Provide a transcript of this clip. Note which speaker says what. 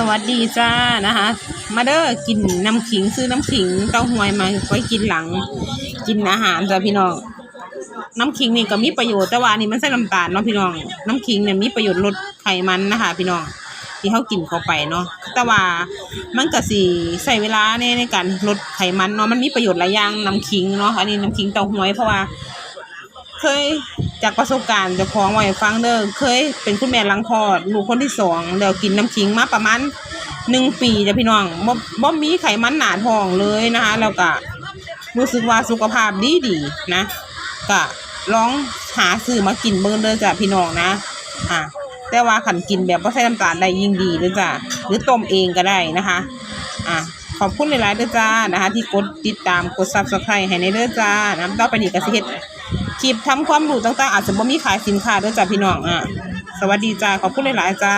Speaker 1: สวัสดีจ้านะคะ มาเด้อกินน้ำขิงซื้อน้ำขิงเต้าหวยมาไว้กินหลัง กินอาหารจ้ะพี่น้องน้ำขิงนี่ก็มีประโยชน์แต่ว่านี่มันใส่น้ำตาลเนาะพี่น้อง น้ำขิงเนี่ยมีประโยชน์ลดไขมันนะคะ พี่น้องที่เขากินเข้าไปเนาะแต่ว่ามันก็สิใช้เวลาในในการลดไขมันเนาะมันมีประโยชน์หลายอย่างน้ำขิงเนาะอันนี้น้ำขิงเต้าหวยเพราะว่า เคย จากประสบการณ์เจ้าของไว้ฟังเด้อเคยเป็นคุณแม่ลังคลอดลูกคนที่สองแล้วกินน้ำขิงมาประมาณหนึ่งปีจ้ะพี่น้องบ่บ่มีไขมันหนาท้องเลยนะคะแล้วก็รู้สึกว่าสุขภาพดีดีนะก็ลองหาซื้อมากินเบิ่งเด้อจ้ะพี่น้องนะอะแต่ว่าขันกินแบบบ่ใส่น้ำตาลได้ยิ่งดีเด้อจ้ะหรือต้มเองก็ได้นะคะอะขอบคุณหลายๆเด้อจ้านะคะ ที่กดติดตามกด Subscribe ให้ในเด้อจ้าน้ำต่อไปนี้ก็สิเฮ็ด คลิปทำความรู้ต่างๆ อาจจะบ่มีขายสินค้าด้วยจ้าพี่น้องอะสวัสดีจ้าขอบคุณหลายๆจ้า